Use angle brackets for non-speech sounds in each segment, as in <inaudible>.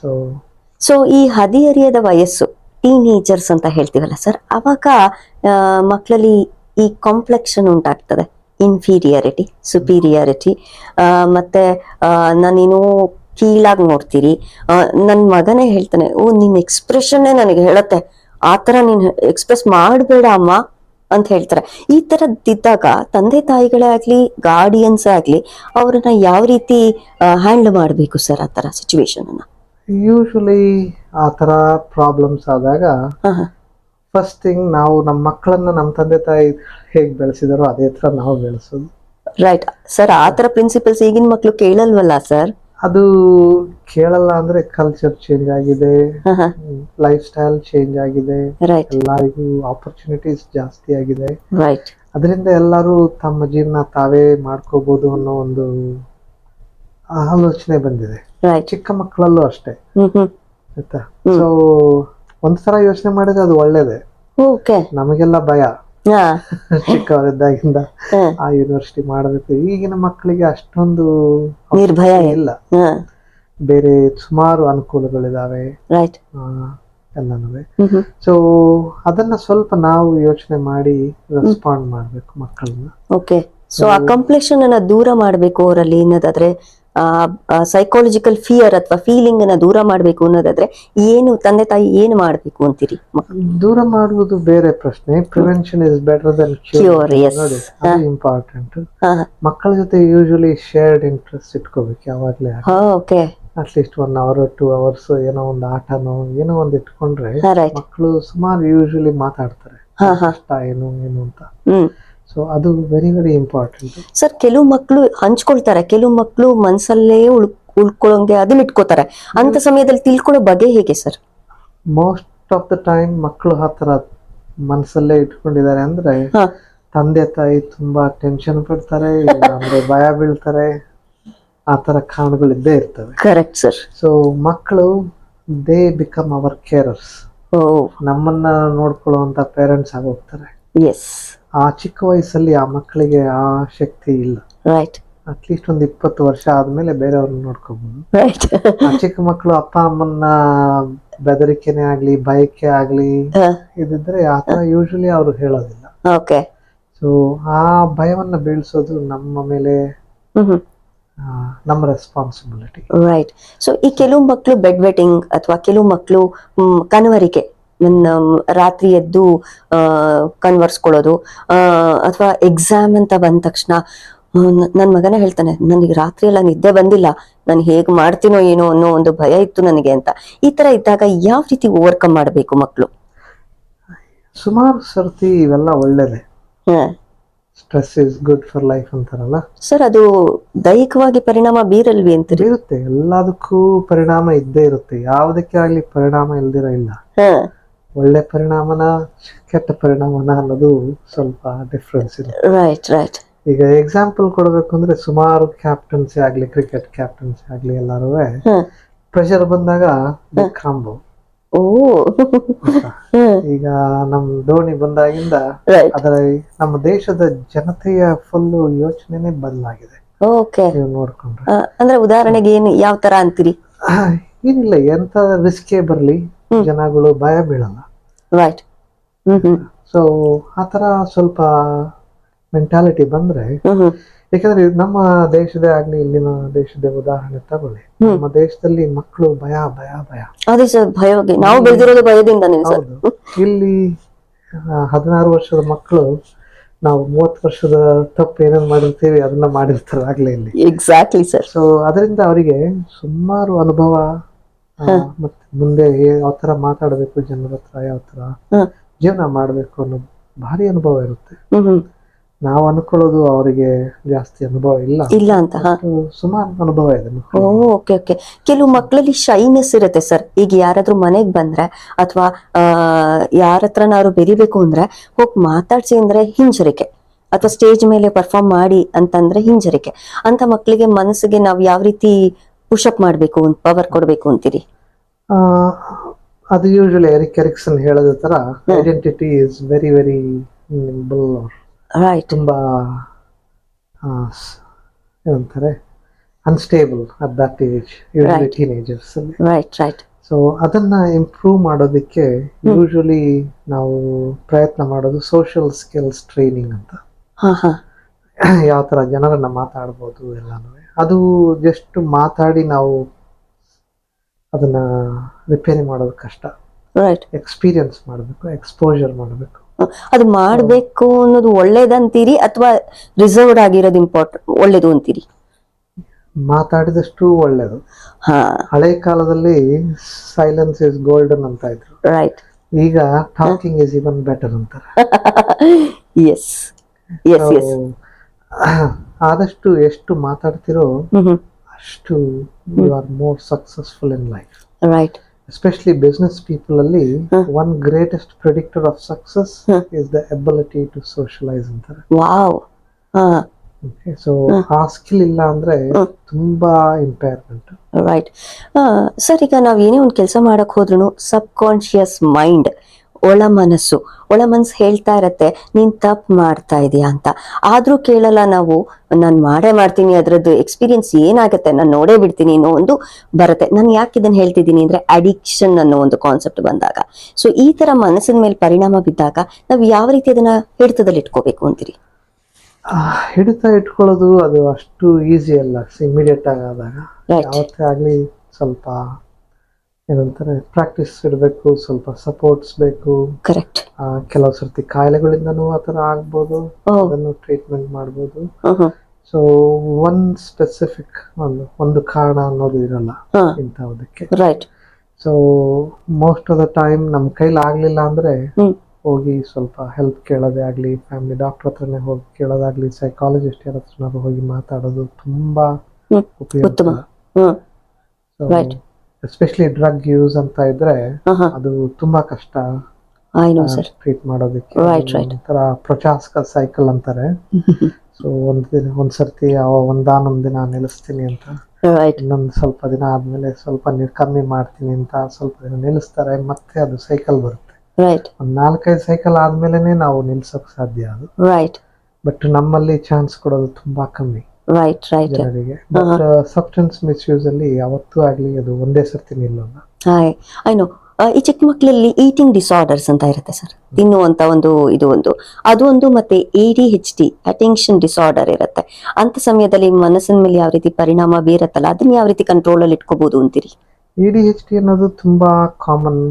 So so ಈ ಹದಿಹರಿಯದ ವಯಸ್ಸು teenagers ಅಂತ ಹೇಳ್ತೀವಲ್ಲ ಸರ್, ಅವಾಗ ಮಕ್ಕಳಲ್ಲಿ ಈ ಕಾಂಪ್ಲೆಕ್ಷನ್ ಉಂಟಾಗ್ತದೆ. ಇನ್ಫೀರಿಯಾರಿಟಿ ಸುಪೀರಿಯಾರಿಟಿ ಮತ್ತೆ ನಾನೇನೋ ಕೀಳಾಗಿ ನೋಡ್ತೀರಿ ನನ್ನ ಮಗನೇ ಹೇಳ್ತಾನೆ, ಓ ನಿನ್ನ ಎಕ್ಸ್ಪ್ರೆಷನ್ನೇ ನನಗೆ ಹೇಳತ್ತೆ. ಆ ಥರ ನೀನು ಎಕ್ಸ್ಪ್ರೆಸ್ ಮಾಡಬೇಡ ಅಮ್ಮ, ಅಂತ ಹೇಳ್ತಾರೆ. ಈ ಥರದ್ದಿದ್ದಾಗ ತಂದೆ ತಾಯಿಗಳೇ ಆಗಲಿ ಗಾರ್ಡಿಯನ್ಸ್ ಆಗಲಿ, ಅವ್ರನ್ನ ಯಾವ ರೀತಿ ಹ್ಯಾಂಡಲ್ ಮಾಡಬೇಕು ಸರ್ ಆ ಥರ ಸಿಚುವೇಶನನ್ನು ಯೂಶಲಿ ಆ ಥರ ಪ್ರಾಬ್ಲಮ್ಸ್ ಆದಾಗ. ಫಸ್ಟ್ ಥಿಂಗ್ ನಾವು ನಮ್ಮ ಮಕ್ಕಳನ್ನ ನಮ್ಮ ತಂದೆ ತಾಯಿ ಹೇಗೆ ಬೆಳೆಸಿದಾರೋ ಅದೇ ಥರ ನಾವು ಬೆಳೆಸೋದು. ರೈಟ್ ಸರ್ ಆ ತರ ಪ್ರಿನ್ಸಿಪಲ್ಸ್ ಈಗಿನ ಮಕ್ಕಳು ಕೇಳಲ್ವಲ್ಲ ಸರ್ ಅದು ಕೇಳಲ್ಲ ಅಂದ್ರೆ ಕಲ್ಚರ್ ಚೇಂಜ್ ಆಗಿದೆ ಲೈಫ್ ಸ್ಟೈಲ್ ಚೇಂಜ್ ಆಗಿದೆ ಎಲ್ಲರಿಗೂ ಆಪರ್ಚುನಿಟೀಸ್ ಜಾಸ್ತಿ ಆಗಿದೆ. ರೈಟ್ ಅದರಿಂದ ಎಲ್ಲರೂ ತಮ್ಮ ಜೀವನ ತಾವೇ ಮಾಡ್ಕೋಬಹುದು ಅನ್ನೋ ಒಂದು ಆಲೋಚನೆ ಬಂದಿದೆ. ಚಿಕ್ಕ ಮಕ್ಕಳಲ್ಲೂ ಅಷ್ಟೇ. ಆಯ್ತಾ? ಸೊ ಒಂದ್ಸಲ ಯೋಚನೆ ಮಾಡಿದ್ರೆ ಅದು ಒಳ್ಳೇದೇ. ಓಕೆ. ನಮಗೆಲ್ಲ ಭಯ. <laughs> ಚಿಕ್ಕವರಿದ್ದಾಗಿಂದ. ಆ ಯೂನಿವರ್ಸಿಟಿ ಮಾಡಬೇಕು. ಈಗಿನ ಮಕ್ಕಳಿಗೆ ಅಷ್ಟೊಂದು ನಿರ್ಭಯ ಇಲ್ಲ. ಬೇರೆ ಸುಮಾರು ಅನುಕೂಲಗಳಿದಾವೆ. ರೈಟ್ ಎಲ್ಲನೂ ಸೊ ಅದನ್ನ ಸ್ವಲ್ಪ ನಾವು ಯೋಚನೆ ಮಾಡಿ ರೆಸ್ಪಾಂಡ್ ಮಾಡ್ಬೇಕು ಮಕ್ಕಳನ್ನ. ಓಕೆ. ಸೊ ಆ ಕಂಪ್ಲೇಷನ್ ಅನ್ನ ದೂರ ಮಾಡ್ಬೇಕು ಅವರಲ್ಲಿ ಅನ್ನೋದಾದ್ರೆ ಸೈಕಾಲಜಿಕಲ್ ಫಿಯರ್ ಅಥವಾ ಫೀಲಿಂಗ್ ಅನ್ನ ದೂರ ಮಾಡಬೇಕು ಅನ್ನೋದಾದ್ರೆ ಏನು ತಂದೆ ತಾಯಿ ಏನು ಮಾಡಬೇಕು ಅಂತೀರಿ? ದೂರ ಮಾಡುವುದು ಬೇರೆ ಪ್ರಶ್ನೆ. Prevention is better than cure important ಮಕ್ಕಳ ಜೊತೆ ಯೂಶುವಲಿ ಶೇರ್ಡ್ ಇಂಟ್ರೆಸ್ಟ್ ಇಟ್ಕೋಬೇಕು ಯಾವಾಗ್ಲೇ okay at least one hour two hours ಏನೋ ಒಂದು ಆಟನೋ ಏನೋ ಒಂದು ಇಟ್ಕೊಂಡ್ರೆ ಮಕ್ಕಳು ಸುಮಾರು ಯೂಶುವಲಿ ಮಾತಾಡ್ತಾರೆ. ಏನು ಏನು ಅಂತ. ಸೊ ಅದು ವೆರಿ ವೆರಿ ಇಂಪಾರ್ಟೆಂಟ್ ಸರ್ ಕೆಲವು ಮಕ್ಕಳು ಹಂಚ್ಕೊಳ್ತಾರೆ ಕೆಲವು ಮಕ್ಕಳು ಮನಸ್ಸಲ್ಲೇ ಉಳ್ ಉಳ್ಕೊಳ್ಳೋಂಗೆ ಅದನ್ನ ಇಟ್ಕೋತಾರೆ. ಅಂತ ಸಮಯದಲ್ಲಿ ತಿಳ್ಕೊಳ್ಳೋ ಬಗೆ ಹೇಗೆ sir most of the time ಮಕ್ಕಳು ಹತ್ರ ಮನಸ್ಸಲ್ಲೇ ಇಟ್ಕೊಂಡಿದ್ದಾರೆ ಅಂದ್ರೆ ಹಾ. ತಂದೆ ತಾಯಿ ತುಂಬಾ ಟೆನ್ಷನ್ ಪಡ್ತಾರೆ ಅಂದ್ರೆ ಭಯ ಬೀಳ್ತಾರೆ. ಆ ತರ ಕಾರಣಗಳಿದ್ದೇ ಇರ್ತವೆ. ಕರೆಕ್ಟ್ ಸರ್ ಸೊ ಮಕ್ಕಳು ದೇ ಬಿಕಮ್ ಅವರ್ ಕೇರರ್ಸ್ ಓ. ನಮ್ಮನ್ನ ನೋಡ್ಕೊಳ್ಳುವಂತ ಪೇರೆಂಟ್ಸ್ ಆಗೋಗ್ತಾರೆ. ಎಸ್ ಆ ಚಿಕ್ಕ ವಯಸ್ಸಲ್ಲಿ ಆ ಮಕ್ಕಳಿಗೆ ಆ ಶಕ್ತಿ ಇಲ್ಲ. ರೈಟ್ ಅಟ್ಲೀಸ್ಟ್ ಒಂದು ಇಪ್ಪತ್ತು ವರ್ಷ ಆದ್ಮೇಲೆ ಬೇರೆಯವ್ರನ್ನ ನೋಡ್ಕೋಬಹುದು ರೈಟ್ ಆ ಚಿಕ್ಕ ಮಕ್ಕಳು ಅಪ್ಪ ಅಮ್ಮನ್ನ ಬೆದರಿಕೆನೆ ಆಗ್ಲಿ ಬಯಕೆ ಆಗ್ಲಿ ಇದಿದ್ರೆ ಆ ತರ ಯೂಶಲಿ ಅವರು ಹೇಳೋದಿಲ್ಲ. ಓಕೆ ಸೊ ಆ ಭಯವನ್ನ ಬೀಳ್ಸೋದು ನಮ್ಮ ಮೇಲೆ ನಮ್ಮ ರೆಸ್ಪಾನ್ಸಿಬಿಲಿಟಿ ರೈಟ್ ಸೊ ಈ ಕೆಲವು ಮಕ್ಕಳು ಬೆಡ್ ವೆಟಿಂಗ್ ಅಥವಾ ಕೆಲವು ಮಕ್ಕಳು ಕನವರಿಕೆ ರಾತ್ರಿ ಎದ್ದು ಕನ್ವರ್ಸ್ಕೊಳ್ಳೋದು ಅಥವಾ ಎಕ್ಸಾಮ್ ಅಂತ ಬಂದ ತಕ್ಷಣ ನನ್ನ ಮಗನೇ ಹೇಳ್ತಾನೆ ನನಗೆ ರಾತ್ರಿ ಎಲ್ಲ ನಿದ್ದೆ ಬಂದಿಲ್ಲ ನಾನು ಹೇಗೆ ಮಾಡ್ತೀನೋ ಏನೋ ಅನ್ನೋ ಒಂದು ಭಯ ಇತ್ತು ನನಗೆ ಅಂತ. ಈ ತರ ಇದ್ದಾಗ ಯಾವ ರೀತಿ ಓವರ್ಕಮ್ ಮಾಡಬೇಕು ಮಕ್ಕಳು ಸುಮಾರು ಸರ್ತಿ ಇವೆಲ್ಲ ಒಳ್ಳೇದೆ. Stress is good for life ಅಂತಾರಲ್ಲ? ಸರ್ ಅದು ದೈಹಿಕವಾಗಿ ಪರಿಣಾಮ ಬೀರಲ್ವಿ ಅಂತ ಇರುತ್ತೆ ಎಲ್ಲದಕ್ಕೂ ಪರಿಣಾಮ ಇದ್ದೇ ಇರುತ್ತೆ. ಯಾವುದಕ್ಕೆ ಆಗ್ಲಿ ಪರಿಣಾಮ ಇಲ್ದಿರ ಇಲ್ಲ. ಹ. ಒಳ್ಳೆ ಪರಿಣಾಮನ ಕೆಟ್ಟ ಪರಿಣಾಮನ ಅನ್ನೋದು ಸ್ವಲ್ಪ ಡಿಫ್ರೆನ್ಸ್ ಇದೆ. ರೈಟ್ ರೈಟ್ ಈಗ ಎಕ್ಸಾಂಪಲ್ ಕೊಡಬೇಕು ಅಂದ್ರೆ ಸುಮಾರು ಕ್ಯಾಪ್ಟನ್ಸಿ ಆಗ್ಲಿ ಕ್ರಿಕೆಟ್ ಕ್ಯಾಪ್ಟನ್ಸಿ ಆಗ್ಲಿ ಎಲ್ಲಾರು ಪ್ರೆಷರ್ ಬಂದಾಗ ಕಾಂಬು ಓ. ಈಗ ನಮ್ ಧೋನಿ ಬಂದಾಗಿಂದ ಅದರ ನಮ್ಮ ದೇಶದ ಜನತೆಯ ಫುಲ್ ಯೋಚನೆನೇ ಬದಲಾಗಿದೆ. ಓಕೆ ನೀವು ನೋಡ್ಕೊಂಡ್ರೆ. ಅಂದ್ರೆ ಉದಾಹರಣೆಗೆ ಏನು ಯಾವ ತರ ಅಂತೀರಿ? ಏನಿಲ್ಲ ಎಂತ ರಿಸ್ಕೇ ಬರ್ಲಿ? ಜನಗಳು ಭಯ ಬೀಳಲ್ಲ. ರೈಟ್ ಸೊ ಆತರ ಸ್ವಲ್ಪ ಮೆಂಟಾಲಿಟಿ ಬಂದ್ರೆ ಯಾಕಂದ್ರೆ ನಮ್ಮ ದೇಶದೇ ಆಗ್ಲಿ ಇಲ್ಲಿನ ದೇಶದ ಉದಾಹರಣೆ ತಗೊಳ್ಳಿ. ನಮ್ಮ ದೇಶದಲ್ಲಿ ಮಕ್ಕಳು ಭಯ ಭಯ ಭಯ. ಅದೇ ಸರ್ ಭಯ ನಾವು ಬೆಳೆದಿರೋದು ಭಯದಿಂದ ಇಲ್ಲಿ ಹದಿನಾರು ವರ್ಷದ ಮಕ್ಕಳು ನಾವು ಮೂವತ್ತು ವರ್ಷದ ತಪ್ಪು ಏನೇನು ಮಾಡಿರ್ತೀವಿ ಅದನ್ನ ಮಾಡಿರ್ತಾರೆ ಆಗ್ಲೇ ಇಲ್ಲಿ. ಎಕ್ಸಾಕ್ಟ್ಲಿ ಸರ್ ಸೊ ಅದರಿಂದ ಅವರಿಗೆ ಸುಮಾರು ಅನುಭವ ಮತ್ತೆ ಮುಂದೆ ಯಾವ ತರ ಮಾತಾಡಬೇಕು ಜನರ ಹತ್ರ ಯಾವ ತರ ಜೀವನ ಮಾಡಬೇಕು ಅನ್ನೋ ಭಾರಿ ಅನುಭವ ಇರುತ್ತೆ. ನಾವು ಅನ್ಕೊಳ್ಳೋದು ಅವರಿಗೆ ಜಾಸ್ತಿ ಅನುಭವ ಇಲ್ಲ. ಇಲ್ಲ ಅಂತ ಸುಮಾರು ಅನುಭವ ಇದೆ ಓಕೆ ಓಕೆ. ಕೆಲವು ಮಕ್ಕಳಲ್ಲಿ ಶೈನೆಸ್ ಇರುತ್ತೆ ಸರ್. ಈಗ ಯಾರಾದ್ರೂ ಮನೆಗ್ ಬಂದ್ರೆ ಅಥವಾ ಯಾರ ಹತ್ರನಾದ್ರು ಬೆರಿಬೇಕು ಅಂದ್ರೆ ಹೋಗಿ ಮಾತಾಡ್ಸಿ ಅಂದ್ರೆ ಹಿಂಜರಿಕೆ. ಅಥವಾ ಸ್ಟೇಜ್ ಮೇಲೆ ಪರ್ಫಾರ್ಮ್ ಮಾಡಿ ಅಂತಂದ್ರೆ ಹಿಂಜರಿಕೆ. ಅಂತ ಮಕ್ಕಳಿಗೆ ಮನಸ್ಸಿಗೆ ನಾವ್ ಯಾವ ರೀತಿ ಪುಷಪ್ ಮಾಡ್ಬೇಕು ಪವರ್ ಕೊಡಬೇಕು ಅಂತೀರಿ? ಅದು ಯೂಶಲಿ ಎರಿಕ್ ಎರಿಕ್ಸನ್ ಹೇಳಿದ ತರ identity is very very nimble right ತುಂಬಾ ಏನಂತಾರೆ unstable at that age usually teenagers right right so ಅದನ್ನ ಇಂಪ್ರೂವ್ ಮಾಡೋದಕ್ಕೆ ಯೂಶಲಿ ನಾವು ಪ್ರಯತ್ನ ಮಾಡೋದು ಸೋಷಿಯಲ್ ಸ್ಕಿಲ್ಸ್ ಟ್ರೈನಿಂಗ್ ಅಂತ. <clears throat> ಯಾವ ತರ ಜನರನ್ನ ಮಾತಾಡ್ಬೋದು ಎಲ್ಲಾನು. ಅದು ಜಸ್ಟ್ ಮಾತಾಡಿ ನಾವು ಅದನ್ನ ರಿಪೇರಿ ಮಾಡೋದು ಕಷ್ಟ. ರೈಟ್ ಎಕ್ಸ್ಪೀರಿಯನ್ಸ್ ಮಾಡಬೇಕು ಎಕ್ಸ್ಪೋಜರ್ ಮಾಡಬೇಕು. ಅದು ಮಾಡಬೇಕು ಅನ್ನೋದು ಒಳ್ಳೇದಂತೀರಿ ಅಥವಾ ರಿಸರ್ವ್ಡ್ ಆಗಿರೋದು ಇಂಪಾರ್ಟೆಂಟ್ ಒಳ್ಳೇದು ಅಂತೀರಿ? ಮಾತಾಡಿದಷ್ಟು ಒಳ್ಳೇದು. ಹಳೆ ಕಾಲದಲ್ಲಿ ಸೈಲೆನ್ಸ್ ಇಸ್ ಗೋಲ್ಡನ್ ಅಂತ ಇದ್ರು. ರೈಟ್ ಈಗ ಟಾಕಿಂಗ್ ಇಸ್ ಇವನ್ ಬೆಟರ್ ಅಂತಾರೆ. <laughs> ಎಸ್ ಎಸ್ ಆದಷ್ಟು ಎಷ್ಟು ಮಾತಾಡ್ತಿರೋ ಅಷ್ಟು you are more successful in life right especially business people ಅಲ್ಲಿ one greatest predictor of success. Is the ability to socialise ಅಂತಾರೆ. ವಾವ್ ಸೊ ಆ ಸ್ಕಿಲ್ ಇಲ್ಲ ಅಂದ್ರೆ ತುಂಬಾ ಇಂಪೇರ್ಮೆಂಟ್ ರೈಟ್ ಸರ್ ಈಗ ನಾವ್ ಏನೇ ಒಂದು ಕೆಲಸ ಮಾಡಕ್ ಹೋದ್ರು ಸಬ್ ಕಾನ್ಶಿಯಸ್ ಮೈಂಡ್ ಒಳ ಮನಸ್ಸು. ಒಳ ಮನಸ್ಸು ಹೇಳ್ತಾ ಇರತ್ತೆ ನೀನ್ ತಪ್ಪು ಮಾಡ್ತಾ ಇದೀಯಾ ಅಂತ. ಆದ್ರೂ ಕೇಳಲ್ಲ ನಾವು ನಾನು ಮಾಡೇ ಮಾಡ್ತೀನಿ ಅದ್ರದ್ದು ಎಕ್ಸ್ಪೀರಿಯನ್ಸ್ ಏನಾಗುತ್ತೆ ನಾನು ನೋಡೇ ಬಿಡ್ತೀನಿ ಅನ್ನೋ ಒಂದು ಬರುತ್ತೆ. ನಾನು ಯಾಕೆ ಇದನ್ನು ಹೇಳ್ತಿದ್ದೀನಿ ಅಂದ್ರೆ ಅಡಿಕ್ಷನ್ ಅನ್ನೋ ಒಂದು ಕಾನ್ಸೆಪ್ಟ್ ಬಂದಾಗ. ಸೊ ಈ ತರ ಮನಸ್ಸಿನ ಮೇಲೆ ಪರಿಣಾಮ ಬಿದ್ದಾಗ ನಾವು ಯಾವ ರೀತಿ ಅದನ್ನ ಹಿಡಿತದಲ್ಲಿ ಇಟ್ಕೋಬೇಕು ಅಂತೀರಿ? ಹಿಡಿತ ಇಟ್ಕೊಳ್ಳೋದು ಅದು ಅಷ್ಟು ಈಸಿ ಅಲ್ಲ ಇಮಿಡಿಯೇಟ್ ಆಗಿ ಆದಾಗ. ಯಾವತ್ತೇ ಆಗ್ಲಿ ಸ್ವಲ್ಪ ಏನಂತಾರೆ ಪ್ರಾಕ್ಟೀಸ್ ಇಡಬೇಕು ಸ್ವಲ್ಪ ಸಪೋರ್ಟ್ಸ್ ಬೇಕು. ಕರೆಕ್ಟ್ ಕೆಲವು ಸರ್ತಿ ಕಾಯಿಲೆಗಳಿಂದನೂ ಆ ಥರ ಆಗ್ಬೋದು ಅದನ್ನು ಟ್ರೀಟ್ಮೆಂಟ್ ಮಾಡ್ಬೋದು. ಸೊ ಒನ್ ಸ್ಪೆಸಿಫಿಕ್ ಒಂದು ಒಂದು ಕಾರಣ ಅನ್ನೋದು ಇರಲ್ಲ ಇಂಥವುದಕ್ಕೆ. Right so most of the time ನಮ್ಮ ಕೈಲಿ ಆಗ್ಲಿಲ್ಲ ಅಂದ್ರೆ ಹೋಗಿ ಸ್ವಲ್ಪ ಹೆಲ್ಪ್ ಕೇಳೋದೇ ಆಗಲಿ ಫ್ಯಾಮಿಲಿ ಡಾಕ್ಟರ್ ಹತ್ರನೇ ಹೋಗಿ ಕೇಳೋದಾಗ್ಲಿ ಸೈಕಾಲಜಿಸ್ಟ್ ಯಾರ ಹತ್ರನಾದ್ರು ಹೋಗಿ ಮಾತಾಡೋದು ತುಂಬಾ ಉಪಯೋಗ. ಸೊ. ಎಸ್ಪೆಷಲಿ ಡ್ರಗ್ ಯೂಸ್ ಅಂತ ಇದ್ರೆ ಅದು ತುಂಬಾ ಕಷ್ಟ. ಐ ನೋ ಸರ್ ಟ್ರೀಟ್ ಮಾಡೋದಕ್ಕೆ. Right right. ಒಂಥರ ಪ್ರಚಾಸ್ಕ ಸೈಕಲ್ ಅಂತಾರೆ. <laughs> ಸೊ ಒಂದ್ ದಿನ ಒಂದ್ ಸರ್ತಿ ಅವ ಒಂದಾನೊಂದ್ ದಿನ ನಿಲ್ಲಿಸ್ತೀನಿ ಅಂತ. ಇನ್ನೊಂದು ಸ್ವಲ್ಪ ದಿನ ಆದ್ಮೇಲೆ ಸ್ವಲ್ಪ ನೀರು ಕಮ್ಮಿ ಮಾಡ್ತೀನಿ ಅಂತ ಸ್ವಲ್ಪ ದಿನ ನಿಲ್ಲಿಸ್ತಾರೆ ಮತ್ತೆ ಅದು ಸೈಕಲ್ ಬರುತ್ತೆ. ರೈಟ್ ಒಂದ್ ನಾಲ್ಕೈದು ಸೈಕಲ್ ಆದ್ಮೇಲೆ ನಾವು ನಿಲ್ಸಕ್ ಸಾಧ್ಯ ಅದು. ರೈಟ್ ಬಟ್ ನಮ್ಮಲ್ಲಿ ಚಾನ್ಸ್ ಕೊಡೋದು ತುಂಬಾ ಕಮ್ಮಿ. Right right but substance misuse ಅಲ್ಲಿ ಯಾವತ್ತು ಆಗಲಿ ಅದು ಒಂದೇ ಸರ್ತಿ ನಿಲ್ಲಲ್ಲ. ಹಾಯ್ ಐ ನೋ ಈ ಚಿಕ್ಕ ಮಕ್ಕಳಲ್ಲಿ ಈಟಿಂಗ್ ಡಿಸಾರ್ಡರ್ಸ್ ಅಂತ ಇರುತ್ತೆ ಸರ್. ತಿನ್ನುವಂತ ಒಂದು ಇದು ಒಂದು. ಅದು ಒಂದು ಮತ್ತೆ A D H D attention disorder ಇರುತ್ತೆ. ಅಂತ ಸಮಯದಲ್ಲಿ ಮನಸ್ಸಿನ ಮೇಲೆ ಯಾವ ರೀತಿ ಪರಿಣಾಮ ಬೀರತ್ತಲ್ಲ ಅದನ್ನ ಯಾವ ರೀತಿ ಕಂಟ್ರೋಲ್ ಅಲ್ಲಿ ಇಟ್ಕೋಬಹುದು ಅಂತೀರಿ? ಎ ಡಿ ಹೆಚ್ ಡಿ ಅನ್ನೋದು ತುಂಬಾ ಕಾಮನ್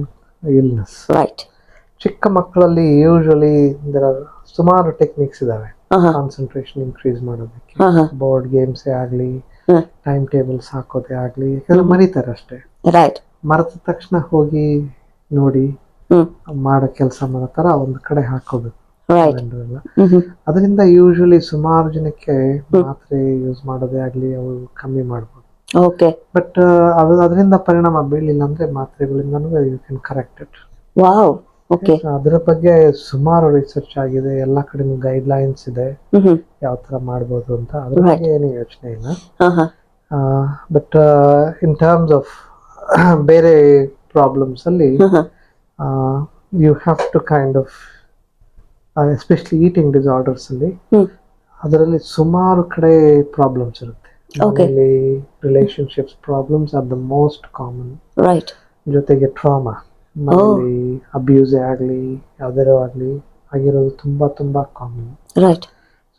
ಇಲ್ನೆಸ್ ರೈಟ್ ಚಿಕ್ಕ ಮಕ್ಕಳಲ್ಲಿ ಯೂಶಲಿ ಸುಮಾರು ಟೆಕ್ನಿಕ್ಸ್ ಇದಾವೆ. ಕಾನ್ಸಂಟ್ರೇಷನ್ ಇನ್ಕ್ರೀಸ್ ಮಾಡೋದಕ್ಕೆ. ಬೋರ್ಡ್ ಗೇಮ್ಸ್ ಆಗ್ಲಿ ಟೈಮ್ ಟೇಬಲ್ಸ್ ಹಾಕೋದೇ ಆಗ್ಲಿ ಮರಿತಾರೆ ಅಷ್ಟೇ. ರೈಟ್ ಮರೆತ ತಕ್ಷಣ ಹೋಗಿ ನೋಡಿ ಮಾಡೋ ಕೆಲಸ ಮಾಡೋ ತರ ಒಂದ್ ಕಡೆ ಹಾಕೋಬೇಕು. ಅದರಿಂದ ಯೂಶಲಿ ಸುಮಾರು ಜನಕ್ಕೆ ಮಾತ್ರೆ ಯೂಸ್ ಮಾಡೋದೇ ಆಗ್ಲಿ ಅವು ಕಮ್ಮಿ ಮಾಡ್ಬೋದು. ಓಕೆ ಬಟ್ ಅದು ಅದರಿಂದ ಪರಿಣಾಮ ಬೀಳಿಲ್ಲ ಅಂದ್ರೆ ಮಾತ್ರೆಗಳಿಂದನೂ you can correct it wow okay ಅದರ ಬಗ್ಗೆ ಸುಮಾರು ರಿಸರ್ಚ್ ಆಗಿದೆ ಎಲ್ಲ ಕಡೆ ಗೈಡ್ ಲೈನ್ಸ್ ಇದೆ ಯಾವ ತರ ಮಾಡಬಹುದು ಅಂತ. ಅದ್ರ. ಬಗ್ಗೆ ಏನು ಯೋಚನೆ ಇಲ್ಲ. ಬಟ್ ಇನ್ ಟರ್ಮ್ಸ್ ಆಫ್ ಬೇರೆ ಪ್ರಾಬ್ಲಮ್ಸ್ ಅಲ್ಲಿ you have to kind of especially eating disorders ಅಲ್ಲಿ ಅದರಲ್ಲಿ ಸುಮಾರು ಕಡೆ ಪ್ರಾಬ್ಲಮ್ಸ್ ಇರುತ್ತೆ. Relationships problems are the most common right ಜೊತೆಗೆ ಟ್ರಾಮಾ ಮನೇಲಿ ಅಬ್ಯೂಸ್ ಆಗಲಿ ಯಾವ್ದಾರು ಆಗಲಿ ಆಗಿರೋದು ತುಂಬಾ ತುಂಬಾ ಕಾಮನ್ ರೈಟ್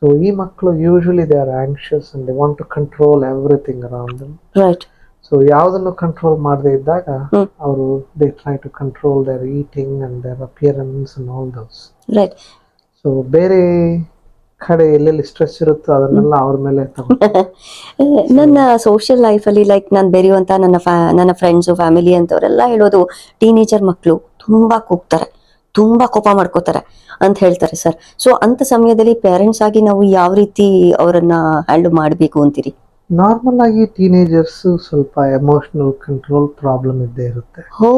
ಸೊ ಈ ಮಕ್ಕಳು usually they are anxious and they want to control everything around them right so ಯಾವುದನ್ನು ಕಂಟ್ರೋಲ್ ಮಾಡದೇ ಇದ್ದಾಗ ಹ್ಮ್. ಅವರು they try to control their eating and their appearance and all those right so ಬೇರೆ ಕಡೆ ಎಲ್ಲೆಲ್ಲಿ stress ಇರುತ್ತೋ ಅದನ್ನೆಲ್ಲ ಅವ್ರ ಮೇಲೆ <laughs> ನನ್ನ ಸೋಷಿಯಲ್ ಲೈಫಲ್ಲಿ ಲೈಕ್ ನಾನು ಬೆರೆಯುವಂತ ನನ್ನ ಫ್ಯಾ ನನ್ನ ಫ್ರೆಂಡ್ಸ್ ಫ್ಯಾಮಿಲಿ ಅಂತವರೆಲ್ಲ ಹೇಳೋದು ಟೀನೇಜರ್ ಮಕ್ಕಳು ತುಂಬಾ ಕೂಗ್ತಾರೆ ತುಂಬಾ ಕೋಪ ಮಾಡ್ಕೋತಾರೆ ಅಂತ ಹೇಳ್ತಾರೆ ಸರ್ ಸೊ ಅಂತ ಸಮಯದಲ್ಲಿ ಪೇರೆಂಟ್ಸ್ ಆಗಿ ನಾವು ಯಾವ ರೀತಿ ಅವರನ್ನ ಹ್ಯಾಂಡಲ್ ಮಾಡಬೇಕು ಅಂತೀರಿ? ನಾರ್ಮಲ್ ಆಗಿ ಟೀನೇಜರ್ಸ್ ಸ್ವಲ್ಪ ಎಮೋಷನಲ್ ಕಂಟ್ರೋಲ್ ಪ್ರಾಬ್ಲಮ್ ಇದ್ದೇ ಇರುತ್ತೆ. ಹೋ.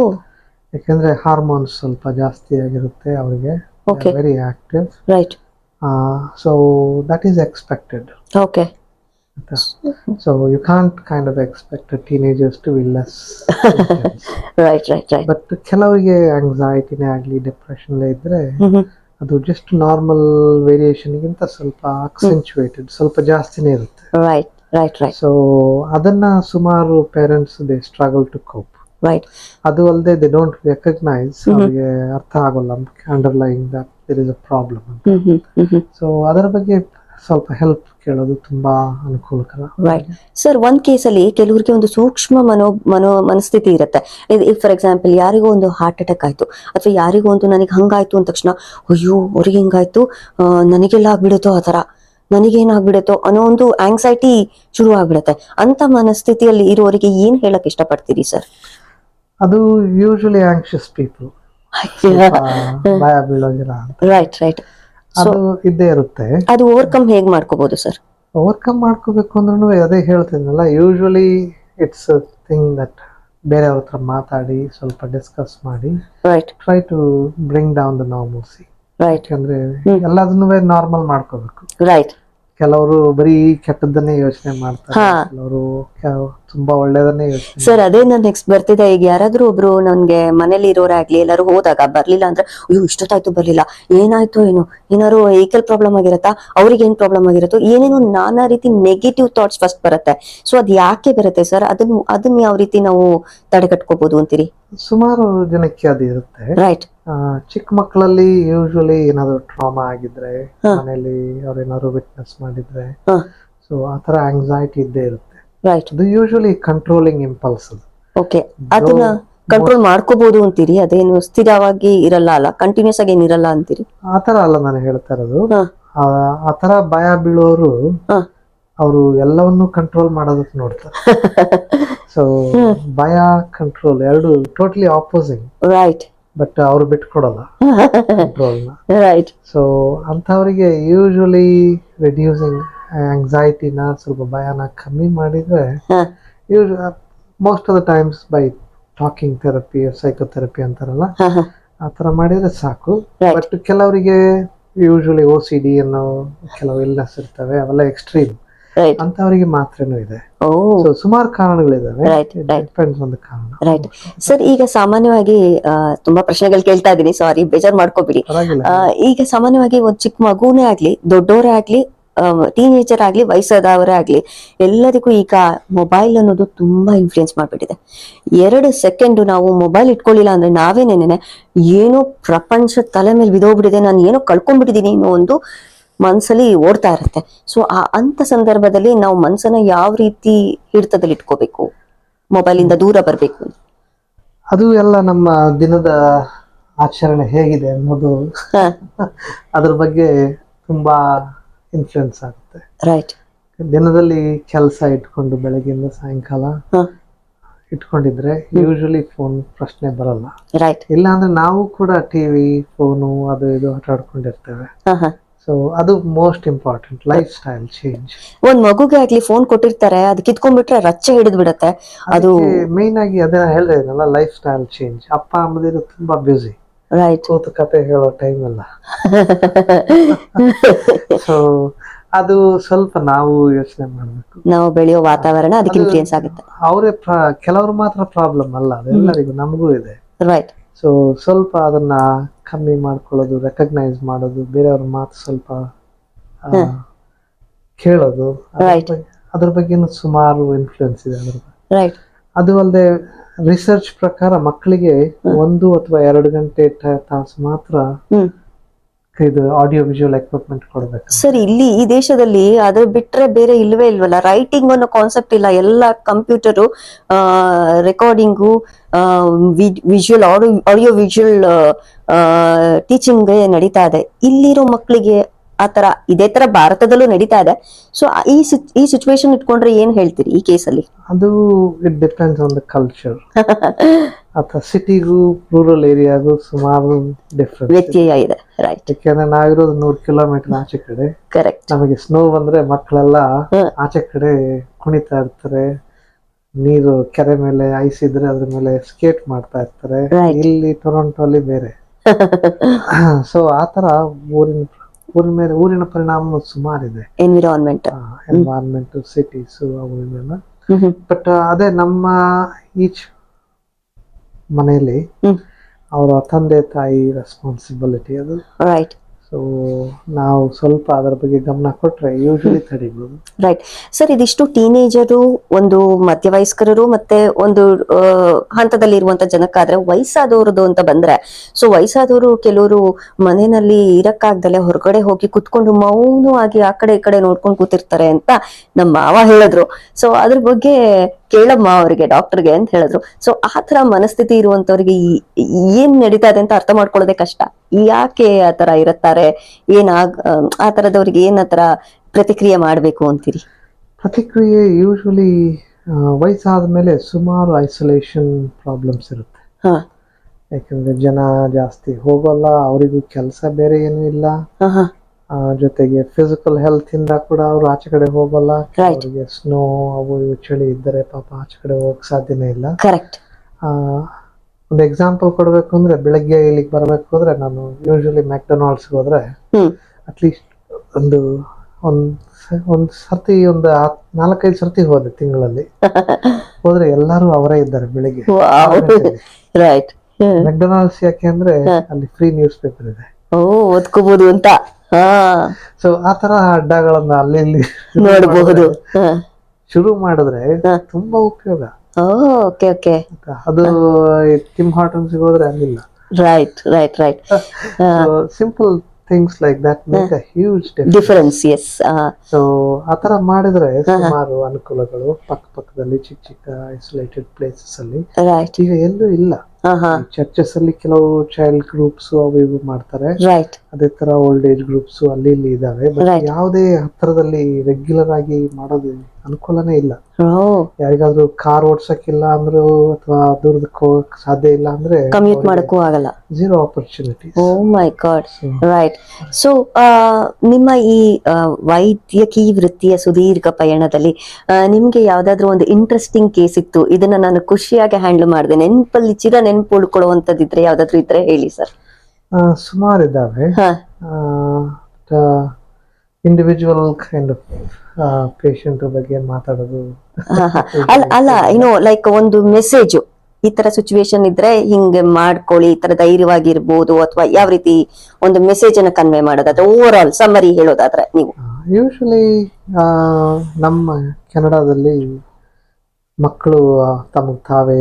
ಯಾಕಂದ್ರೆ ಹಾರ್ಮೋನ್ಸ್ ಸ್ವಲ್ಪ ಜಾಸ್ತಿ ಆಗಿರುತ್ತೆ ಅವರಿಗೆ. Very active right so that is expected okay so you can't kind of expect teenagers to be less right right right but ಕೆಲವರಿಗೆ ಆಂಗ್ಸೈಟಿನೇ ಆಗಲಿ ಡಿಪ್ರೆಷನ್ ಇದ್ರೆ ಹ್ಮ್ ಹ್ಮ್ ಅದು ಜಸ್ಟ್ ನಾರ್ಮಲ್ ವೇರಿಯೇಷನ್ಗಿಂತ ಸ್ವಲ್ಪ ಅಕ್ಸೆಂಚುವೇಟೆಡ್ ಸ್ವಲ್ಪ ಜಾಸ್ತಿನೇ ಇರುತ್ತೆ. ರೈಟ್ ರೈಟ್ ರೈಟ್ ಸೊ ಅದನ್ನ ಸುಮಾರು parents they struggle to cope right ಅದು ಅಲ್ಲದೆ ದೇ ಡೋಂಟ್ ರೆಕಗ್ನೈಸ್ ಅವರಿಗೆ ಅರ್ಥ ಆಗೋಲ್ಲ underlying that there is a problem ಅಂತ. ಸೊ ಅದರ ಬಗ್ಗೆ ಸ್ವಲ್ಪ ಹೆಲ್ಪ್ ಕೇಳೋದು ತುಂಬಾ ಅನುಕೂಲಕರ. ರೈಟ್ ಸರ್ ಒಂದ್ ಕೇಸಲ್ಲಿ ಕೆಲವರಿಗೆ ಒಂದು ಸೂಕ್ಷ್ಮ ಮನೋ ಮನೋ ಮನಸ್ಥಿತಿ ಇರುತ್ತೆ. ಫಾರ್ ಎಕ್ಸಾಂಪಲ್ ಯಾರಿಗೋ ಒಂದು ಹಾರ್ಟ್ ಅಟ್ಯಾಕ್ ಆಯ್ತು ಅಥವಾ ಯಾರಿಗೋ ಒಂದು ನನಗೆ ಹಂಗಾಯ್ತು ಅಂದ ತಕ್ಷಣ ಅಯ್ಯೋ ಅವ್ರಿಗೆ ಹಿಂಗಾಯ್ತು? ನನಗೆಲ್ಲ ಆಗ್ಬಿಡುತ್ತೋ ಆ ಥರ? ನನಗೇನಾಗ್ಬಿಡುತ್ತೋ ಅನ್ನೋ ಒಂದು ಆಂಗ್ಸೈಟಿ ಶುರು ಆಗ್ಬಿಡುತ್ತೆ ಅಂತ ಮನಸ್ಥಿತಿಯಲ್ಲಿ ಇರೋರಿಗೆ ಏನ್ ಹೇಳಕ್ ಇಷ್ಟಪಡ್ತೀರಿ ಸರ್ ಅದು ಯೂಶಲಿ ಆಂಕ್ಷಿಯಸ್ ಪೀಪಲ್ ಭಯ ಬೀಳೋ ಜನ ರೈಟ್ ರೈಟ್ ಅದು ಇದ್ದೇ ಇರುತ್ತೆ. ಅದು ಓವರ್ಕಮ್ ಹೇಗೆ ಮಾಡ್ಕೋಬಹುದು ಸರ್ ಓವರ್ಕಮ್ ಮಾಡ್ಕೋಬೇಕು ಅಂದ್ರೂ ಅದೇ ಹೇಳ್ತಿದ್ನಲ್ಲ ಯೂಶಲಿ ಇಟ್ಸ್ ಥಿಂಗ್ ದಟ್ ಬೇರೆಯವ್ರ ಹತ್ರ ಮಾತಾಡಿ ಸ್ವಲ್ಪ ಡಿಸ್ಕಸ್ ಮಾಡಿ right try to bring down the normalcy right ಅಂದ್ರೆ ಎಲ್ಲದನ್ನೂ ನಾರ್ಮಲ್ ಮಾಡ್ಕೋಬೇಕು. ರೈಟ್ ಕೆಲವರು ಬರೀ ಕೆಟ್ಟದ್ದನ್ನೇ ಯೋಚನೆ ಮಾಡ್ತಾರೆ. ಹಾ. ಕೆಲವರು ತುಂಬಾ ಒಳ್ಳೇದನ್ನೇ ಯೋಚನೆ ಸರ್ ಅದೇ ನಾನು ನೆಕ್ಸ್ಟ್ ಬರ್ತಿದೆ. ಈಗ ಯಾರಾದ್ರೂ ಒಬ್ರು ನನ್ಗೆ ಮನೇಲಿ ಇರೋರಾಗ್ಲಿ ಎಲ್ಲರೂ ಹೋದಾಗ ಬರ್ಲಿಲ್ಲ ಅಂದ್ರೆ ಅಯ್ಯೋ ಇಷ್ಟೊತ್ತಾಯ್ತು ಬರ್ಲಿಲ್ಲ. ಏನಾಯ್ತು ಏನು? ಏನಾರು ವೆಹಿಕಲ್ ಪ್ರಾಬ್ಲಮ್ ಆಗಿರತ್ತಾ? ಅವ್ರಿಗೆ ಏನ್ ಪ್ರಾಬ್ಲಮ್ ಆಗಿರುತ್ತೋ? ಏನೇನೋ ನಾನಾ ರೀತಿ ನೆಗೆಟಿವ್ ಥಾಟ್ಸ್ ಫಸ್ಟ್ ಬರುತ್ತೆ. ಸೊ ಅದ್ ಯಾಕೆ ಬರುತ್ತೆ ಸರ್ ಅದನ್ನ ಅದನ್ನ ಯಾವ ರೀತಿ ನಾವು ತಡೆಗಟ್ಕೋಬಹುದು ಅಂತೀರಿ? ಸುಮಾರು ಜನಕ್ಕೆ ಅದು ಇರುತ್ತೆ. ರೈಟ್ ಚಿಕ್ಕ ಮಕ್ಕಳಲ್ಲಿ ಯೂಶಲಿ ಏನಾದ್ರು ಟ್ರಾಮಾ ಆಗಿದ್ರೆ ಮನೆಯಲ್ಲಿ ಅವ್ರೇನಾದ್ರು ವಿಟ್ನೆಸ್ ಮಾಡಿದ್ರೆ ಸೊ ಆ ತರ ಆಂಗ್ಸೈಟಿ ಇದ್ದೇ ಇರುತ್ತೆ. ರೈಟ್ ಅದು ಯೂಶಲಿ ಕಂಟ್ರೋಲಿಂಗ್ ಇಂಪಲ್ಸ್ ಅದು. ಓಕೆ ಅದನ್ನ ಕಂಟ್ರೋಲ್ ಮಾಡ್ಕೋಬಹುದು ಅಂತೀರಿ? ಅದೇನು ಸ್ಥಿರವಾಗಿ ಇರಲ್ಲ ಅಲ್ಲ? ಕಂಟಿನ್ಯೂಸ್ ಆಗಿ ಏನಿರಲ್ಲ ಅಂತೀರಿ? ಆ ತರ ಅಲ್ಲ ನಾನು ಹೇಳ್ತಾ ಇರೋದು. ಆ ತರ ಭಯ ಬೀಳೋರು ಅವರು ಎಲ್ಲವನ್ನೂ ಕಂಟ್ರೋಲ್ ಮಾಡೋದಕ್ಕೆ ನೋಡ್ತಾರೆ. ಸೊ ಭಯ ಕಂಟ್ರೋಲ್ ಎರಡು ಟೋಟಲಿ ಆಪೋಸಿಂಗ್ ರೈಟ್ ಬಟ್ ಅವ್ರು ಬಿಟ್ಕೊಡಲ್ಲ ಕಂಟ್ರೋಲ್ನ ರೈಟ್ ಸೊ ಅಂಥವರಿಗೆ ಯೂಶಲಿ ರೆಡ್ಯೂಸಿಂಗ್ ಆಂಗ್ಸೈಟಿನ ಸ್ವಲ್ಪ ಭಯನ ಕಮ್ಮಿ ಮಾಡಿದ್ರೆ use most of the times by talking therapy psychotherapy ಅಂತಾರಲ್ಲ ಆ ಥರ ಮಾಡಿದ್ರೆ ಸಾಕು. ಬಟ್ ಕೆಲವರಿಗೆ ಯೂಶಲಿ ಓ ಸಿ ಡಿ ಅನ್ನೋ ಕೆಲವು ಇಲ್ನೆಸ್ ಇರ್ತವೆ ಅವೆಲ್ಲ ಎಕ್ಸ್ಟ್ರೀಮ್ ರೈಟ್ ಅಂಥವರಿಗೆ ಮಾತ್ರನೂ ಇದೆ. ಸುಮಾರು ಕಾರಣಗಳಿದಾವೆ. ಒಂದು ಕಾರಣ. ರೈಟ್ ಸರ್ ಈಗ ಸಾಮಾನ್ಯವಾಗಿ ತುಂಬಾ ಪ್ರಶ್ನೆಗಳು ಕೇಳ್ತಾ ಇದ್ದೀನಿ ಸಾರಿ ಬೇಜಾರ್ ಮಾಡ್ಕೋಬಿಡಿ. ಈಗ ಸಾಮಾನ್ಯವಾಗಿ ಒಂದ್ ಚಿಕ್ಕ ಮಗುನೇ ಆಗ್ಲಿ ದೊಡ್ಡವರೇ ಆಗ್ಲಿ ಟೀನೇಜರ್ ಆಗ್ಲಿ ವಯಸ್ಸಾದವರೇ ಆಗ್ಲಿ ಎಲ್ಲದಕ್ಕೂ ಈಗ ಮೊಬೈಲ್ ಅನ್ನೋದು ತುಂಬಾ ಇನ್ಫ್ಲುಯೆನ್ಸ್ ಮಾಡ್ಬಿಟ್ಟಿದೆ. ಎರಡು ಸೆಕೆಂಡ್ ನಾವು ಮೊಬೈಲ್ ಇಟ್ಕೊಳ್ಳಿಲ್ಲ ಅಂದ್ರೆ ನಾವೇನೇನೆ ಏನೋ ಪ್ರಪಂಚ ತಲೆ ಮೇಲೆ ಬಿದೋಗ್ಬಿಟ್ಟಿದೆ. ನಾನು ಏನೋ ಕಳ್ಕೊಂಡ್ಬಿಟ್ಟಿದೀನಿ ಅನ್ನೋ ಒಂದು ಮನ್ಸಲ್ಲಿ ಓಡ್ತಾ ಇರುತ್ತೆ. ಸೊ ಆ ಅಂತ ಸಂದರ್ಭದಲ್ಲಿ ನಾವು ಮನ್ಸನ್ನ ಯಾವ ರೀತಿ ಹಿಡಿತದಲ್ಲಿ ಇಟ್ಕೋಬೇಕು? ಮೊಬೈಲ್ ಇಂದ ದೂರ ಬರಬೇಕು. ಅದು ಎಲ್ಲ ನಮ್ಮ ದಿನದ ಆಚರಣೆ ಹೇಗಿದೆ ಅನ್ನೋದು <laughs> ಅದ್ರ ಬಗ್ಗೆ ತುಂಬಾ ಇನ್ಫ್ಲುಯೆನ್ಸ್ ಆಗುತ್ತೆ. ರೈಟ್ ದಿನದಲ್ಲಿ ಕೆಲಸ ಇಟ್ಕೊಂಡು ಬೆಳಗ್ಗೆಯಿಂದ ಸಾಯಂಕಾಲ ಇಟ್ಕೊಂಡಿದ್ರೆ ಯೂಶಲಿ ಫೋನ್ ಪ್ರಶ್ನೆ ಬರಲ್ಲ. ರೈಟ್ ಇಲ್ಲ ಅಂದ್ರೆ ನಾವು ಕೂಡ ಟಿವಿ ಫೋನು ಅದು ಇದು ಆಟ ಆಡ್ಕೊಂಡಿರ್ತೇವೆ ಸೊ ಅದು most important life style change ಒಂದ್ ಮಗುಗೆ ಆಗ್ಲಿ ಫೋನ್ ಕೊಟ್ಟಿರ್ತಾರೆ ಅದ್ ಕಿತ್ಕೊಂಡ್ಬಿಟ್ರೆ ರಚ್ಚೆ ಹಿಡಿದ್ ಬಿಡತ್ತೆ. ಅದು ಮೇನ್ ಆಗಿ ಅದನ್ನ ಹೇಳಿದ್ನಲ್ಲ ಲೈಫ್ ಸ್ಟೈಲ್ ಚೇಂಜ್ ಅಪ್ಪ ಅಮ್ಮದಿರು ತುಂಬಾ ಬ್ಯುಸಿ ರೈಟ್ ಕೂತು ಕತೆ ಹೇಳೋ ಟೈಮ್ ಇಲ್ಲ. <laughs> ಸೊ ಅದು ಸ್ವಲ್ಪ ನಾವು ಯೋಚನೆ ಮಾಡಬೇಕು. ನಾವು ಬೆಳೆಯೋ ವಾತಾವರಣ ಅದಕ್ಕೆ ಇನ್ಫ್ಲೂಯೆನ್ಸ್ ಆಗುತ್ತೆ. ಅವರೇ ಕೆಲವರು ಮಾತ್ರ ಪ್ರಾಬ್ಲಮ್ ಅಲ್ಲ ಅದೆಲ್ಲರಿಗೂ ನಮಗೂ ಇದೆ. ರೈಟ್ ಸೊ ಸ್ವಲ್ಪ ಅದನ್ನ ಕಮ್ಮಿ ಮಾಡ್ಕೊಳ್ಳೋದು ರೆಕಗ್ನೈಸ್ ಮಾಡೋದು ಬೇರೆಯವ್ರ ಮಾತು ಸ್ವಲ್ಪ ಆ, ಕೇಳೋದು ಅದ್ರ Right. ಬಗ್ಗೆ- ಅದ್ರ ಬಗ್ಗೆ ಸುಮಾರು ಇನ್ಫ್ಲುಯೆನ್ಸ್ ಇದೆ ಅದ್ರ ಬಗ್ಗೆ ರೈಟ್ ಅದು ಅಲ್ಲದೆ ರಿಸರ್ಚ್ ಪ್ರಕಾರ ಮಕ್ಕಳಿಗೆ ಒಂದು ಅಥವಾ ಎರಡು ಗಂಟೆ ಟ- ತಾಸು ಮಾತ್ರ ಹ್ಮ್. ಇದು ಆಡಿಯೋ ವಿಜುವಲ್ ಎಕ್ವಿಪ್ಮೆಂಟ್ ಕೊಡ್ಬೇಕು. ಸರ್ ಇಲ್ಲಿ ಈ ದೇಶದಲ್ಲಿ ಅದ್ರ ಬಿಟ್ರೆ ಬೇರೆ ಇಲ್ವೇ ಇಲ್ವಲ್ಲ? ರೈಟಿಂಗ್ ಅನ್ನೋ ಕಾನ್ಸೆಪ್ಟ್ ಇಲ್ಲ. ಎಲ್ಲ computer recording visual audio audio visual teaching ನಡೀತಾ ಇದೆ. ಇಲ್ಲಿರೋ ಮಕ್ಕಳಿಗೆ ಆ ತರ ಇದೇ ತರ ಭಾರತದಲ್ಲೂ ನಡೀತಾ ಇದೆ. ಸೊ ಈ ಈ ಸಿಚುವೇಶನ್ ಇಟ್ಕೊಂಡ್ರೆ ಏನ್ ಹೇಳ್ತೀರಿ ಈ ಕೇಸಲ್ಲಿ ಅದು it depends on the culture ಅಥವಾ ಸಿಟಿಗೂ ರೂರಲ್ ಏರಿಯಾಗೂ ಸುಮಾರು ಡಿಫ್ರೆನ್ಸ್ ವ್ಯತ್ಯಯ ಇದೆ ರೈಟ್ ಯಾಕೆಂದ್ರೆ ನಾವಿರೋದು ನೂರು ಕಿಲೋಮೀಟರ್ ಆಚೆ ಕಡೆ. ಕರೆಕ್ಟ್ ನಮಗೆ ಸ್ನೋ ಬಂದ್ರೆ ಮಕ್ಕಳೆಲ್ಲ ಆಚೆ ಕಡೆ ಕುಣಿತಾ ಇರ್ತಾರೆ. ನೀರು ಕೆರೆ ಮೇಲೆ ಐಸ್ ಇದ್ರೆ ಅದ್ರ ಮೇಲೆ ಸ್ಕೇಟ್ ಮಾಡ್ತಾ ಇರ್ತಾರೆ. ಇಲ್ಲಿ ಟೊರೊಂಟೊ ಅಲ್ಲಿ ಬೇರೆ <laughs> ಸೊ ಆತರ ಊರಿನ ಊರಿನ ಮೇಲೆ ಊರಿನ ಪರಿಣಾಮ ಸುಮಾರಿದೆ. ಎನ್ವಿರಾನ್ಮೆಂಟ್ ಎನ್ವಿರಾನ್ಮೆಂಟ್ ಸಿಟೀಸ್ ಅವು ಇವೆಲ್ಲ. ಬಟ್ ಅದೇ ನಮ್ಮ ಈಚ್ ಮನೆಯಲ್ಲಿ ಅವರ ತಂದೆ ತಾಯಿ ರೆಸ್ಪಾನ್ಸಿಬಿಲಿಟಿ ಅದು. ರೈಟ್ ಸೊ ನಾವು ಸ್ವಲ್ಪ ಅದರ ಬಗ್ಗೆ ಗಮನ ಕೊಟ್ರೆ ಯೂಶಲಿ ತಡಿಬಹುದು ರೈಟ್ ಸರ್ ಇದಿಷ್ಟು ಟೀನೇಜರು ಒಂದು ಮಧ್ಯವಯಸ್ಕರರು ಮತ್ತೆ ಒಂದು ಹಂತದಲ್ಲಿ ಇರುವಂತ ಜನಕ್ಕಾದ್ರೆ ವಯಸ್ಸಾದವ್ರದ್ದು ಅಂತ ಬಂದ್ರೆ ಸೊ ವಯಸ್ಸಾದವರು ಕೆಲವರು ಮನೆಯಲ್ಲಿ ಇರಕ್ಕಾಗ್ದಲೆ ಹೊರಗಡೆ ಹೋಗಿ ಕುತ್ಕೊಂಡು ಮೌನವಾಗಿ ಆ ಕಡೆ ಈ ಕಡೆ ನೋಡ್ಕೊಂಡು ಕೂತಿರ್ತಾರೆ ಅಂತ ನಮ್ಮ ಮಾವ ಹೇಳಿದ್ರು. ಸೊ ಅದ್ರ ಬಗ್ಗೆ ಕೇಳಮ್ಮ ಅವರಿಗೆ ಡಾಕ್ಟರ್ಗೆ ಅಂತ ಹೇಳಿದ್ರು. ಸೊ ಆ ತರ ಮನಸ್ಥಿತಿ ಇರುವಂತವ್ರಿಗೆ ಈ- ಏನ್ ನಡೀತಾ ಇದೆ ಅಂತ ಅರ್ಥ ಮಾಡ್ಕೊಳ್ಳೋದೇ ಕಷ್ಟ. ಯಾಕೆ ಆ ತರ ಇರುತ್ತಾರೆ? ಏನ್ ಆ ತರದವ್ರಿಗೆ ಏನ್ ಆ ತರ ಪ್ರತಿಕ್ರಿಯೆ ಮಾಡ್ಬೇಕು ಅಂತೀರಿ? ಪ್ರತಿಕ್ರಿಯೆ ಯೂಶಲಿ ವಯಸ್ಸಾದ ಮೇಲೆ ಸುಮಾರು ಐಸೋಲೇಷನ್ ಪ್ರಾಬ್ಲಮ್ಸ್ ಇರುತ್ತೆ. ಹಾ. ಯಾಕಂದ್ರೆ ಜನ ಜಾಸ್ತಿ ಹೋಗೋಲ್ಲ ಅವರಿಗೂ ಕೆಲಸ ಬೇರೆ ಏನೂ ಇಲ್ಲ. ಜೊತೆಗೆ ಫಿಸಿಕಲ್ ಹೆಲ್ತ್ ಇಂದ ಕೂಡ ಅವ್ರು ಆಚೆ ಕಡೆ ಹೋಗಲ್ಲ. ಅವರಿಗೆ ಸ್ನೋ ಅವು ಇವು ಚಳಿ ಇದ್ದರೆ ಪಾಪ ಆಚೆ ಕಡೆ ಹೋಗಕ್ ಸಾಧ್ಯನೇ ಇಲ್ಲ. ಕರೆಕ್ಟ್ ಒಂದು ಎಕ್ಸಾಂಪಲ್ ಕೊಡಬೇಕು ಅಂದ್ರೆ ಬೆಳಗ್ಗೆ ಇಲ್ಲಿಗೆ ಬರಬೇಕು ಅಂದ್ರೆ ನಾನು ಯೂಶಲಿ ಮ್ಯಾಕ್ಡೊನಾಲ್ಡ್ಸ್ ಹೋದ್ರೆ ಅಟ್ಲೀಸ್ಟ್ ಒಂದು ಒಂದ್ ಒಂದ್ ಸರ್ತಿ ಒಂದು ನಾಲ್ಕೈದು ಸರ್ತಿ ಹೋದೆ ತಿಂಗಳಲ್ಲಿ. <laughs> ಹೋದ್ರೆ ಎಲ್ಲರೂ ಅವರೇ ಇದ್ದಾರೆ ಬೆಳಿಗ್ಗೆ. ರೈಟ್ ಮೆಕ್ಡೊನಾಲ್ಡ್ಸ್ ಯಾಕೆ ಅಂದ್ರೆ ಅಲ್ಲಿ ಫ್ರೀ ನ್ಯೂಸ್ ಪೇಪರ್ ಇದೆ. ಓ ಓದ್ಕೋಬಹುದು ಅಂತ. ಸೊ <laughs> <laughs> ಆ ತರ ಅಡ್ಡಗಳನ್ನ ಅಲ್ಲಿ ಇಲ್ಲಿ ನೋಡಬಹುದು ಶುರು ಮಾಡಿದ್ರೆ ತುಂಬಾ ಉಪಯೋಗ. Okay okay. ಅದು ಟಿಮ್ ಹಾಟನ್ ಹೋದ್ರೆ ಹಂಗಿಲ್ಲ. Right right right simple things like that make a huge difference yes so ತರ ಮಾಡಿದ್ರೆ ಸುಮಾರು ಅನುಕೂಲಗಳು. ಪಕ್ಕ ಪಕ್ಕದಲ್ಲಿ ಚಿಕ್ಕ ಚಿಕ್ಕ ಐಸೋಲೇಟೆಡ್ ಪ್ಲೇಸಸ್ ಅಲ್ಲಿ. ರೈಟ್ ಈಗ ಎಲ್ಲೂ ಇಲ್ಲ. ಚರ್ಚಸ್ ಅಲ್ಲಿ ಕೆಲವು ಚೈಲ್ಡ್ ಗ್ರೂಪ್ಸ್ ಅವು ಇವು ಮಾಡ್ತಾರೆ. ರೈಟ್ ಅದೇ ತರ ಓಲ್ಡ್ ಏಜ್ ಗ್ರೂಪ್ಸ್ ಅಲ್ಲಿ ಇಲ್ಲಿ ಇದಾವೆ Right. ಯಾವುದೇ ಹತ್ರದಲ್ಲಿ ರೆಗ್ಯುಲರ್ ಆಗಿ ಮಾಡೋದು ಅನುಕೂಲನೇ ಇಲ್ಲ. ಯಾರಿಗಾದ್ರೂ ಕಾರ್ ಓಡ್ಸಕ್ಕಿಲ್ಲ ಅಂದ್ರು ಅಥವಾ ದೂರದಕ್ಕೆ ಹೋಗಕ್ ಸಾಧ್ಯ ಇಲ್ಲ ಅಂದ್ರೆ ಕಮ್ಯೂಟ್ ಮಾಡಕ್ಕೂ ಆಗಲ್ಲ. Zero opportunity oh my God. Right so ನಿಮ್ಮ ಈ ಆ, ವೈದ್ಯಕೀಯ ವೃತ್ತಿಯ ಸುದೀರ್ಘ ಪಯಣದಲ್ಲಿ ಆ, ನಿಮ್ಗೆ ಯಾವ್ದಾದ್ರು ಒಂದು ಇಂಟ್ರೆಸ್ಟಿಂಗ್ ಕೇಸ್ ಇತ್ತು ಇದನ್ನ ನಾನು ಖುಷಿಯಾಗಿ ಹ್ಯಾಂಡಲ್ ಮಾಡಿದೆ. ನೆನಪಲ್ಲಿ ಚಿರ ನೆನಪು ಉಳ್ಕೊಳ್ಳುವಂತದಿದ್ರೆ ಯಾವ್ದಾದ್ರು ಇದ್ರೆ ಹೇಳಿ ಸರ್. ಸುಮಾರು ಇದ್ದಾವೆ ಇಂಡಿವಿಜುವಲ್ ಕೈಂಡ್ ಆಫ್ ಪೇಷಂಟ್ ಬಗ್ಗೆ ಮಾತಾಡೋದು. ಅಲ್ಲ ಅಲ್ಲ ಏನು ಲೈಕ್ ಒಂದು ಮೆಸೇಜ್ ಈ ತರ ಸಿಚುವೇಶನ್ ಇದ್ರೆ ಹಿಂಗೆ ಮಾಡ್ಕೊಳ್ಳಿ ಈ ತರ ಧೈರ್ಯವಾಗಿರ್ಬೋದು ಅಥವಾ ಯಾವ ರೀತಿ ಒಂದು ಮೆಸೇಜ್ ಅನ್ನ ಕನ್ವೆ ಮಾಡೋದಾದ್ರೆ ಓವರ್ ಆಲ್ ಸಮ್ಮರಿ ಹೇಳೋದಾದ್ರೆ ನೀವು. ಯೂಶಲಿ ನಮ್ಮ ಕೆನಡಾದಲ್ಲಿ ಮಕ್ಕಳು ತಮಗೆ ತಾವೇ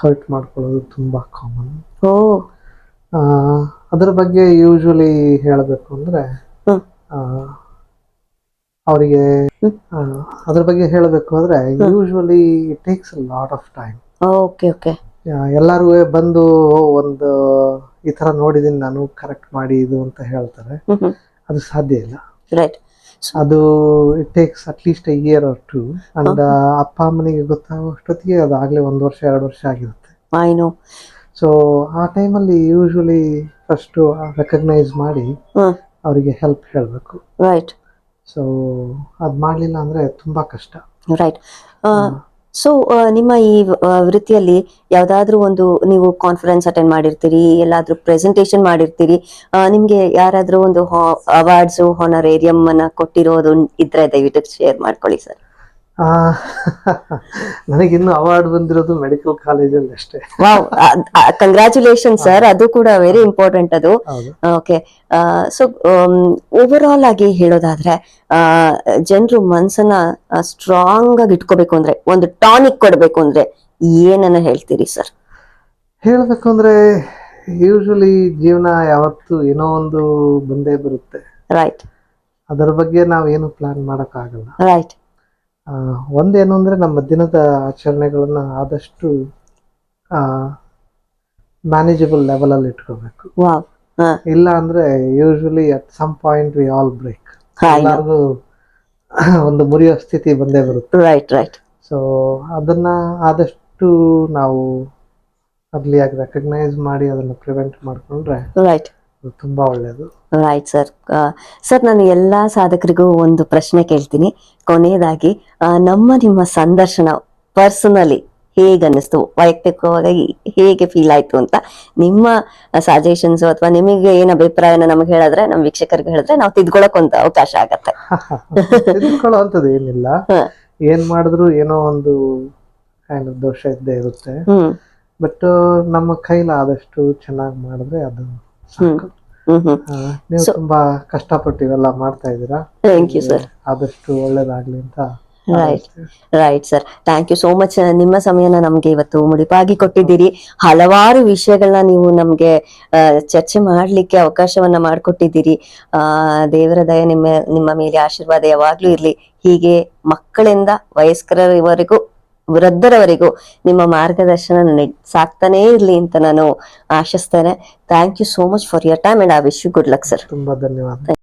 ಹರ್ಟ್ ಮಾಡ್ಕೊಳ್ಳೋದು ತುಂಬಾ ಕಾಮನ್ ಓ. ಅದ್ರ ಬಗ್ಗೆ ಯೂಶಲಿ ಹೇಳಬೇಕು ಅಂದ್ರೆ ಅವರಿಗೆ ಅದ್ರ ಬಗ್ಗೆ ಹೇಳಬೇಕು ಅಂದ್ರೆ usually it takes lot of time okay okay. ಎಲ್ಲರೂ ಬಂದು ಒಂದು ಈ ತರ ನೋಡಿದೀನಿ ನಾನು ಕರೆಕ್ಟ್ ಮಾಡಿ ಇದು ಅಂತ ಹೇಳ್ತಾರೆ. ಅದು ಸಾಧ್ಯ ಇಲ್ಲ. ರೈಟ್ ಅದು it takes at least a year or two and ಅಪ್ಪ ಅಮ್ಮನಿಗೆ ಗೊತ್ತಾಗೋಷ್ಟೊತ್ತಿಗೆ ಅದು ಆಗ್ಲೇ ಒಂದು ವರ್ಷ ಎರಡು ವರ್ಷ ಆಗಿರುತ್ತೆ. ಐ ನೋ ಸೊ ಆ ಟೈಮಲ್ಲಿ ಯೂಶಲಿ ಫಸ್ಟು ರೆಕಗ್ನೈಸ್ ಮಾಡಿ ಅವರಿಗೆ ಹೆಲ್ಪ್ ಹೇಳಬೇಕು. ರೈಟ್ ಸೊ ಅದು ಮಾಡಲಿಲ್ಲ ಅಂದ್ರೆ ತುಂಬಾ ಕಷ್ಟ. ರೈಟ್ ಸೊ ನಿಮ್ಮ ಈ ವೃತ್ತಿಯಲ್ಲಿ ಯಾವ್ದಾದ್ರು ಒಂದು ನೀವು ಕಾನ್ಫರೆನ್ಸ್ ಅಟೆಂಡ್ ಮಾಡಿರ್ತೀರಿ ಎಲ್ಲಾದ್ರೂ ಪ್ರೆಸೆಂಟೇಶನ್ ಮಾಡಿರ್ತೀರಿ ನಿಮಗೆ ಯಾರಾದ್ರೂ ಒಂದು ಅವಾರ್ಡ್ಸ್ ಹಾನರೇರಿಯಂ ಅನ್ನ ಕೊಟ್ಟಿರೋದು ಇದ್ರೆ ದಯವಿಟ್ಟು ಶೇರ್ ಮಾಡ್ಕೊಳ್ಳಿ ಸರ್. ನನಗಿನ್ನು ಅವಾರ್ಡ್ ಬಂದಿರೋದು ಮೆಡಿಕಲ್ ಕಾಲೇಜಲ್ಲಿ ಅಷ್ಟೇ. ವಾವ್ ಕಂಗ್ರಾಚುಲೇಷನ್ ಸರ್ ಅದು ಕೂಡ ವೆರಿ ಇಂಪಾರ್ಟೆಂಟ್ ಅದು. ಓಕೆ ಸೊ ಓವರ್ ಆಲ್ ಆಗಿ ಹೇಳೋದಾದ್ರೆ ಜನರು ಮನ್ಸನ್ನ ಸ್ಟ್ರಾಂಗ್ ಆಗಿ ಇಟ್ಕೋಬೇಕು ಅಂದ್ರೆ ಒಂದು ಟಾನಿಕ್ ಕೊಡಬೇಕು ಅಂದ್ರೆ ಏನನ್ನ ಹೇಳ್ತೀರಿ ಸರ್ ಹೇಳಬೇಕು ಅಂದ್ರೆ ಯೂಶಲಿ ಜೀವನ ಯಾವತ್ತು ಏನೋ ಒಂದು ಬಂದೇ ಬರುತ್ತೆ. ರೈಟ್ ಅದರ ಬಗ್ಗೆ ನಾವೇನು ಪ್ಲಾನ್ ಮಾಡೋಕ್ಕಾಗಲ್ಲ. ರೈಟ್ ಒಂದೇನು ಅಂದರೆ ನಮ್ಮ ದಿನದ ಆಚರಣೆಗಳನ್ನು ಆದಷ್ಟು ಮ್ಯಾನೇಜಬಲ್ ಲೆವೆಲಲ್ಲಿ ಇಟ್ಕೋಬೇಕು. ಇಲ್ಲ ಅಂದರೆ usually at some point we all break ಎಲ್ಲರಿಗೂ ಒಂದು ಮುರಿಯೋ ಸ್ಥಿತಿ ಬಂದೇ ಬರುತ್ತೆ. ರೈಟ್ ರೈಟ್ ಸೊ ಅದನ್ನ ಆದಷ್ಟು ನಾವು ಅರ್ಲಿಯಾಗಿ ರೆಕಗ್ನೈಸ್ ಮಾಡಿ ಅದನ್ನ ಪ್ರಿವೆಂಟ್ ಮಾಡಿಕೊಂಡ್ರೆ ರೈಟ್ ತುಂಬಾ ಒಳ್ಳೇದು. ರೈಟ್ ಸರ್ ಸರ್ ನಾನು ಎಲ್ಲಾ ಸಾಧಕರಿಗೂ ಒಂದು ಪ್ರಶ್ನೆ ಕೇಳ್ತೀನಿ. ಕೊನೆಯದಾಗಿ ನಮ್ಮ ನಿಮ್ಮ ಸಂದರ್ಶನ ಪರ್ಸನಲಿ ಹೇಗೆ ಅನ್ನಿಸ್ತು ವೈಯಕ್ತಿಕವಾಗಿ ಹೇಗೆ ಫೀಲ್ ಆಯ್ತು ಅಂತ ನಿಮ್ಮ ಸಜೆಷನ್ಸ್ ಅಥವಾ ನಿಮಗೆ ಏನು ಅಭಿಪ್ರಾಯನ ನಮಗೆ ಹೇಳಿದ್ರೆ ನಮ್ಮ ವೀಕ್ಷಕರಿಗೆ ಹೇಳಿದ್ರೆ ನಾವು ತಿದ್ಕೊಳಕ್ ಒಂದು ಅವಕಾಶ ಆಗತ್ತೆ. <laughs> ಏನಿಲ್ಲ. ಏನ್ ಮಾಡಿದ್ರು ಏನೋ ಒಂದು ದೋಷ ಇದ್ದೇ ಇರುತ್ತೆ. ಬಟ್ ನಮ್ಮ ಕೈಲಾದಷ್ಟು ಚೆನ್ನಾಗಿ ಮಾಡಿದ್ರೆ ಅದು ನೀವು ತುಂಬಾ ಕಷ್ಟಪಟ್ಟು ಇವೆಲ್ಲ ಮಾಡ್ತಾ ಇದ್ದೀರಾ? ಥ್ಯಾಂಕ್ ಯು ಸರ್ ಆದಷ್ಟು ಒಳ್ಳೇದಾಗ್ಲಿ ಅಂತ right right sir thank you so much ನಿಮ್ಮ ಸಮಯನ ನಮ್ಗೆ ಇವತ್ತು ಮುಡಿಪಾಗಿ ಕೊಟ್ಟಿದ್ದೀರಿ. ಹಲವಾರು ವಿಷಯಗಳನ್ನ ನೀವು ನಮ್ಗೆ ಚರ್ಚೆ ಮಾಡ್ಲಿಕ್ಕೆ ಅವಕಾಶವನ್ನ ಮಾಡಿಕೊಟ್ಟಿದ್ದೀರಿ. ಆ ದೇವರ ದಯ ನಿಮ್ಮ ನಿಮ್ಮ ಮೇಲೆ ಆಶೀರ್ವಾದ ಯಾವಾಗ್ಲೂ ಇರ್ಲಿ. ಹೀಗೆ ಮಕ್ಕಳಿಂದ ವಯಸ್ಕರವರೆಗೂ ವೃದ್ಧರವರೆಗೂ ನಿಮ್ಮ ಮಾರ್ಗದರ್ಶನ ನನಗೆ ಸಾಕ್ತಾನೇ ಇರಲಿ ಅಂತ ನಾನು ಆಶಿಸ್ತೇನೆ. Thank you so much for your time and I wish you good luck sir ತುಂಬಾ ಧನ್ಯವಾದ.